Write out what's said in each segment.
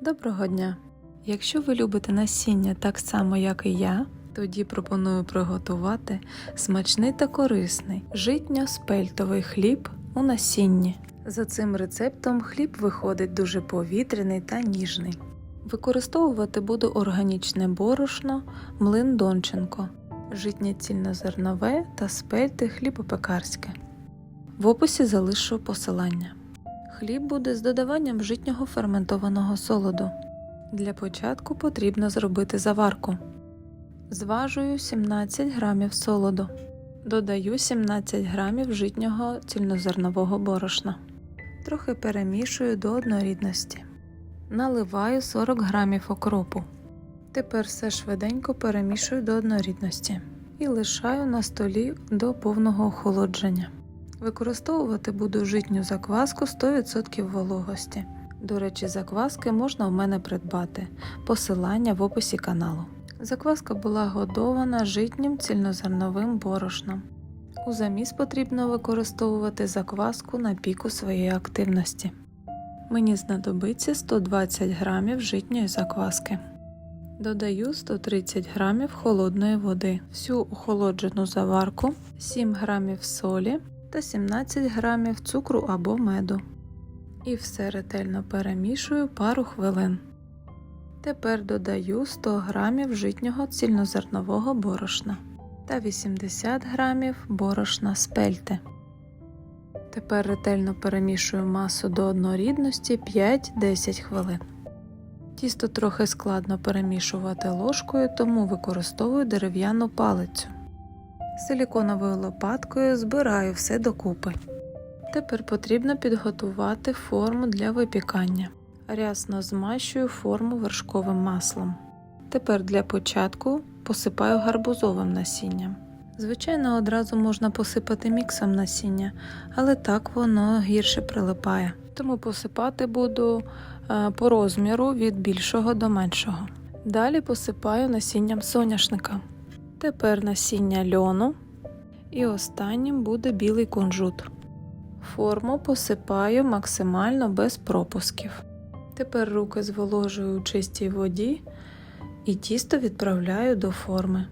Доброго дня! Якщо ви любите насіння так само, як і я, тоді пропоную приготувати смачний та корисний житньо-спельтовий хліб у насінні. За цим рецептом хліб виходить дуже повітряний та ніжний. Використовувати буду органічне борошно, млин Донченко, житнє цільнозернове та спельте хлібопекарське. В описі залишу посилання. Хліб буде з додаванням житнього ферментованого солоду. Для початку потрібно зробити заварку. Зважую 17 грамів солоду. Додаю 17 грамів житнього цільнозернового борошна. Трохи перемішую до однорідності. Наливаю 40 грамів окропу. Тепер все швиденько перемішую до однорідності і лишаю на столі до повного охолодження. Використовувати буду житню закваску 100% вологості. До речі, закваски можна в мене придбати. Посилання в описі каналу. Закваска була годована житнім цільнозерновим борошном. У заміс потрібно використовувати закваску на піку своєї активності. Мені знадобиться 120 грамів житньої закваски. Додаю 130 грамів холодної води, всю охолоджену заварку, 7 грамів солі та 17 грамів цукру або меду. І все ретельно перемішую пару хвилин. Тепер додаю 100 грамів житнього цільнозернового борошна та 80 грамів борошна спельте. Тепер ретельно перемішую масу до однорідності 5-10 хвилин. Тісто трохи складно перемішувати ложкою, тому використовую дерев'яну палицю. Силіконовою лопаткою збираю все докупи. Тепер потрібно підготувати форму для випікання. Рясно змащую форму вершковим маслом. Тепер для початку посипаю гарбузовим насінням. Звичайно, одразу можна посипати міксом насіння, але так воно гірше прилипає. Тому посипати буду е, по розміру від більшого до меншого. Далі посипаю насінням соняшника. Тепер насіння льону. І останнім буде білий кунжут. Форму посипаю максимально без пропусків. Тепер руки зволожую у чистій воді і тісто відправляю до форми.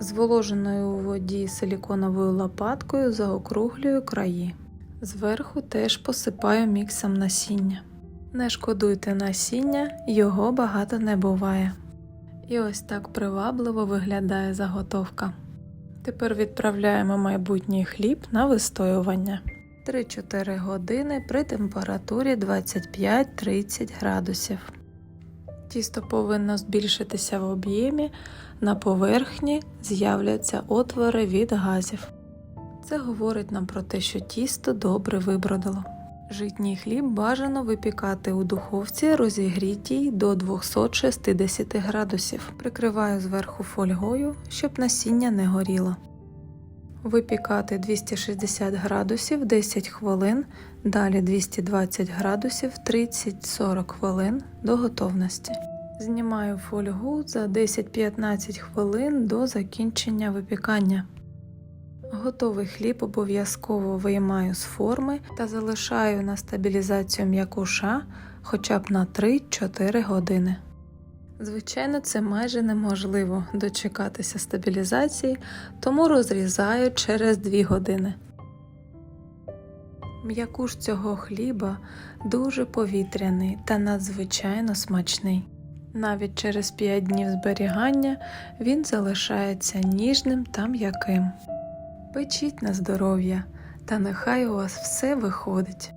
Зволоженою у воді силіконовою лопаткою заокруглюю краї. Зверху теж посипаю міксом насіння. Не шкодуйте насіння, його багато не буває. І ось так привабливо виглядає заготовка. Тепер відправляємо майбутній хліб на вистоювання 3-4 години при температурі 25-30 градусів. Тісто повинно збільшитися в об'ємі, на поверхні з'являться отвори від газів. Це говорить нам про те, що тісто добре вибродило. Житній хліб бажано випікати у духовці розігрітій до 260 градусів. Прикриваю зверху фольгою, щоб насіння не горіло. Випікати 260 градусів 10 хвилин, далі 220 градусів 30-40 хвилин до готовності. Знімаю фольгу за 10-15 хвилин до закінчення випікання. Готовий хліб обов'язково виймаю з форми та залишаю на стабілізацію м'якуша хоча б на 3-4 години. Звичайно, це майже неможливо дочекатися стабілізації, тому розрізаю через 2 години. М'якуш цього хліба дуже повітряний та надзвичайно смачний. Навіть через 5 днів зберігання він залишається ніжним та м'яким. Печіть на здоров'я, та нехай у вас все виходить.